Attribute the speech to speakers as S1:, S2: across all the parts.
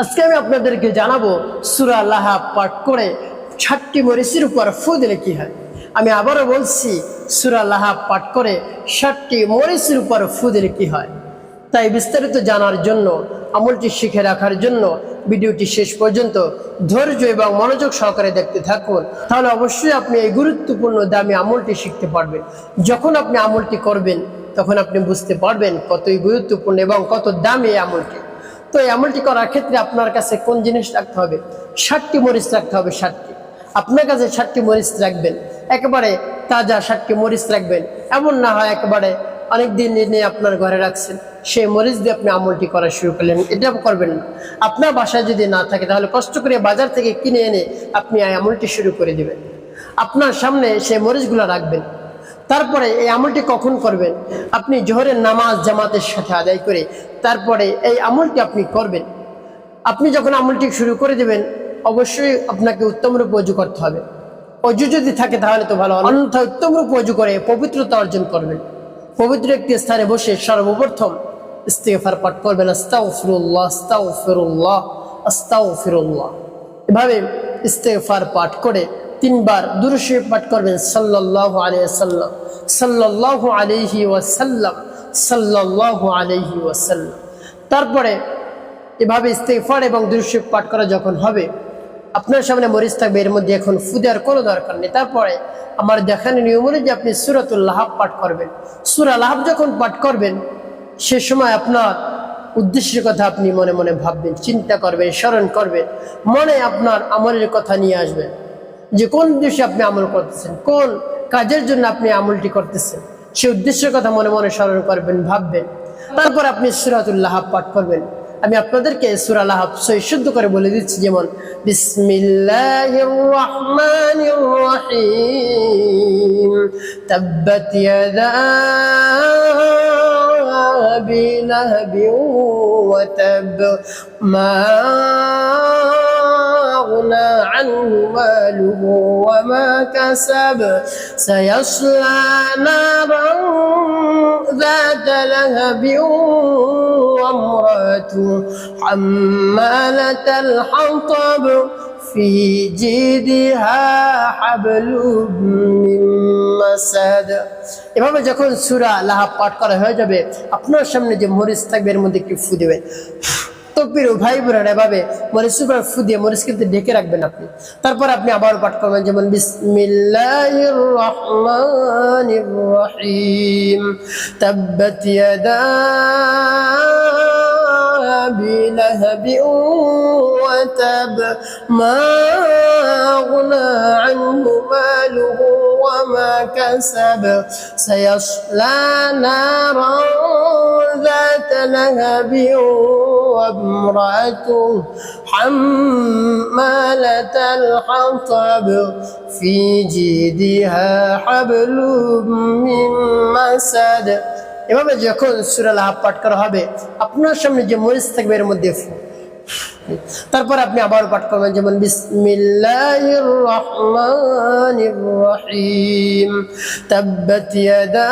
S1: আজকে আমি আপনাদেরকে জানাব সুরা লাহা পাঠ করে ষাটটি মরিচের উপর ফু দিলে কি হয়? আমি আবারও বলছি, সুরা লাহা পাঠ করে ষাটটি মরিচের উপর ফু দিলে কি হয়? তাই বিস্তারিত জানার জন্য, আমলটি শিখে রাখার জন্য ভিডিওটি শেষ পর্যন্ত ধৈর্য এবং মনোযোগ সহকারে দেখতে থাকুন। তাহলে অবশ্যই আপনি এই গুরুত্বপূর্ণ দামি আমলটি শিখতে পারবেন। যখন আপনি আমলটি করবেন, তখন আপনি বুঝতে পারবেন কতই গুরুত্বপূর্ণ এবং কত দামি এই আমলটি। তো এই আমলটি করার ক্ষেত্রে আপনার কাছে কোন জিনিস রাখতে হবে? ষাটটি মরিচ রাখতে হবে ষাটটি আপনার কাছে ষাটটি মরিচ রাখবেন। একেবারে তাজা ষাটটি মরিচ রাখবেন। এমন না হয় একেবারে অনেক দিন নিয়ে আপনার ঘরে রাখছেন। সেই মরিচ দিয়ে আপনি আমলটি করা শুরু করলেন। এটা করবেন না। আপনার বাসায় যদি না থাকে, তাহলে কষ্ট করে বাজার থেকে কিনে এনে আপনি আমলটি শুরু করে দিবেন। আপনার সামনে সেই মরিচগুলো রাখবেন। তারপরে এই আমলটি কখন করবেন? আপনি জোহরের নামাজ জামাতের সাথে আদায় করে তারপরে এই আমলটি আপনি করবেন। আপনি যখন আমলটি শুরু করে দেবেন, অবশ্যই আপনাকে উত্তম রূপে অজু করতে হবে। অজু যদি থাকে তাহলে তো ভালো। অন্যথায় উত্তম রূপে অজু করে পবিত্রতা অর্জন করবেন। পবিত্র একটি স্থানে বসে সর্বপ্রথম ইস্তেফার পাঠ করবেন। আস্তাউ ফিরুল্লাহ আস্তাউ ফিরুল্লাহ আস্তাউ ফিরুল্লাহ এভাবে ইস্তেফার পাঠ করে তিনবার দুরুশে পাঠ করবেন, সাল্লাল্লাহু আলাইহি সাল্লাম সাল্লাল্লাহু আলাইহি ওয়াসাল্লাম, সাল্লাল্লাহু আলাইহি ওয়াসাল্লাম। তারপরে এভাবে ইস্তেফার এবং দুরুশে পাঠ করা যখন হবে, আপনার সামনে মরিচ থাকবে, এর মধ্যে এখন ফুদার কোনো দরকার নেই। তারপরে আমার দেখানো নিয়ম যে আপনি সুরাতুল লাহাব পাঠ করবেন। সুরা লাহাব যখন পাঠ করবেন, সে সময় আপনার উদ্দেশ্যের কথা আপনি মনে মনে ভাববেন, চিন্তা করবেন, স্মরণ করবেন, মনে আপনার আমলের কথা নিয়ে আসবেন। যে কোন উদ্দেশ্যে আপনি আমল করতেছেন, কোন কাজের জন্য আপনি আমলটি করতেছেন, সে উদ্দেশ্যের কথা মনে মনে স্মরণ করবেন, ভাববেন। তারপর আপনি সুরাতুল্লাহ পাঠ করবেন। আমি আপনাদেরকে সুরা লাহাব সই শুদ্ধ করে বলে দিচ্ছি, যেমন তাব, মা أغنى عنه ماله وما كسب سيصلى نارا ذات لهب وامرأته حمالة الحطب في جيدها حبل من مسد এভাবে যখন সুরা লাহাব পাঠ করা হয়ে যাবে আপনার সামনে যে মরিচ থাকবে এর মধ্যে একটু ফু দেবেন তো প্রিয় ভাই বোনেরা এভাবে মরিচ সুপার ফু দিয়ে মরিচ কিন্তু ঢেকে রাখবেন আপনি। তারপর আপনি আবার পাঠ করবেন, যেমন বিসমিল্লাহির রহমানির রহিম তাব্বাত ইয়াদা আবি লাহাবিন ওয়া তাব মা আগনা আনহু মালুহু ওয়া মা لهب وامرأته حمالة الحطب في جيدها حبل من مسد এভাবে যখন সুরা লাহাব পাঠ করা হবে আপনার সামনে যে মরিচ থাকবে এর মধ্যে ফু তারপর আপনি আবার পাঠ করবেন যেমন বিসমিল্লাহির রহমানির রহিম তাব্বাত ইয়াদা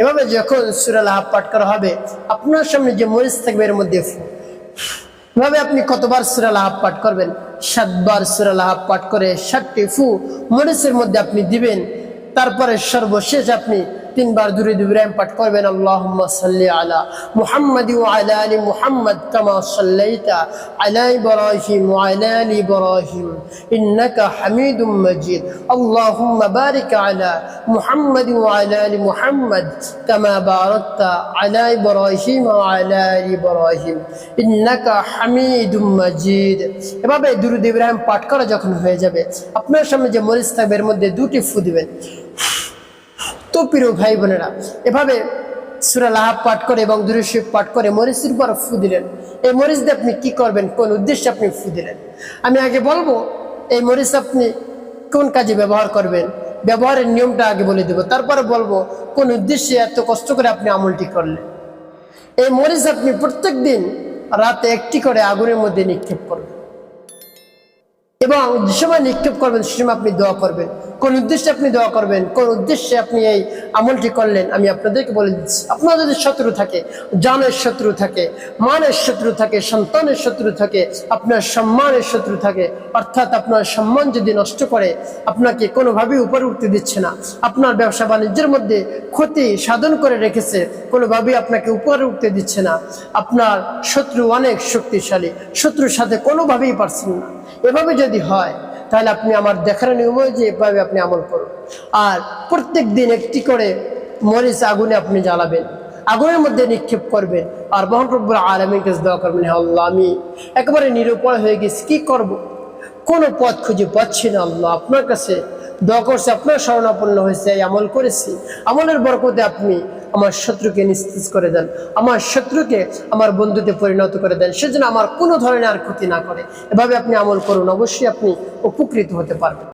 S1: এভাবে যখন সুরাল হাফ পাঠ করা হবে, আপনার সামনে যে মরিচ থাকবে এর মধ্যে এভাবে আপনি কতবার সুরাল হাফ পাঠ করবেন? সাতবার সুরাল হাফ পাঠ করে ষাটটি ফু মরিচের মধ্যে আপনি দিবেন। তারপরে সর্বশেষ আপনি তিনবার দূরে ইব্রাহিম পাঠ করবেন সাল্লি আলা মুহাম্মাদ ওয়া আলা মুহাম্মাদ কামা সাল্লাইতা আলা ইব্রাহিম ওয়া আলা আলি ইন্নাকা হামিদুম মাজিদ, আল্লাহুম্মা বারিক আলা মুহাম্মাদ ওয়া আলা মুহাম্মাদ কামা বারাকতা আলা ইব্রাহিম ওয়া আলা আলি ইন্নাকা হামিদুম মাজিদ। এভাবে দুরুদ ইব্রাহিম পাঠ করা যখন হয়ে যাবে, আপনার সামনে যে মরিচ মধ্যে দুটি ফু দিবেন। তো প্রিয় ভাই বোনেরা, এভাবে সুরা লাহাব পাঠ করে এবং দুরুশিব পাঠ করে মরিচের উপর ফু দিলেন। এই মরিচ দিয়ে আপনি কি করবেন? কোন উদ্দেশ্যে আপনি ফু দিলেন? আমি আগে বলব, এই মরিচ আপনি কোন কাজে ব্যবহার করবেন? ব্যবহারের নিয়মটা আগে বলে দেবো। তারপরে বলব, কোন উদ্দেশ্যে এত কষ্ট করে আপনি আমলটি করলেন? এই মরিচ আপনি প্রত্যেক দিন রাতে একটি করে আগুনের মধ্যে নিক্ষেপ করবেন। এবং যে সময় নিক্ষেপ করবেন, সে সময় আপনি দোয়া করবেন। কোন উদ্দেশ্যে আপনি দোয়া করবেন, কোন উদ্দেশ্যে আপনি এই আমলটি করলেন, আমি আপনাদেরকে বলে দিচ্ছি। আপনার যদি শত্রু থাকে, জানের শত্রু থাকে, মানের শত্রু থাকে, সন্তানের শত্রু থাকে, আপনার সম্মানের শত্রু থাকে, অর্থাৎ আপনার সম্মান যদি নষ্ট করে, আপনাকে কোনোভাবেই উপরে উঠতে দিচ্ছে না। আপনার ব্যবসা বাণিজ্যের মধ্যে ক্ষতি সাধন করে রেখেছে, কোনোভাবেই আপনাকে উপরে উঠতে দিচ্ছে না। আপনার শত্রু অনেক শক্তিশালী, শত্রুর সাথে কোনোভাবেই পারছেন না। এভাবে যদি হয় তাহলে আপনি আমার দেখার নিয়ম যে এভাবে আপনি আমল করুন। আর প্রত্যেক দিন একটি করে মরিচ আগুনে আপনি জ্বালাবেন। আগুনের মধ্যে নিক্ষেপ করবেন। আর মহান রব্বুল আলমীর কাছে দোয়া করবেন আল্লাহ, আমি একেবারে নিরুপায় হয়ে গেছি, কি করব। কোনো পথ খুঁজে পাচ্ছি না, আল্লাহ, আপনার কাছে দোয়া করছে, আপনার শরণাপন্ন হয়েছে আমল করেছি। আমলের বরকতে আপনি আমার শত্রুকে নিস্তেজ করে দেন, আমার শত্রুকে আমার বন্ধুতে পরিণত করে দেন, সেজন্য আমার কোনো ধরনের আর ক্ষতি না করে। এভাবে আপনি আমল করুন, অবশ্যই আপনি উপকৃত হতে পারবেন।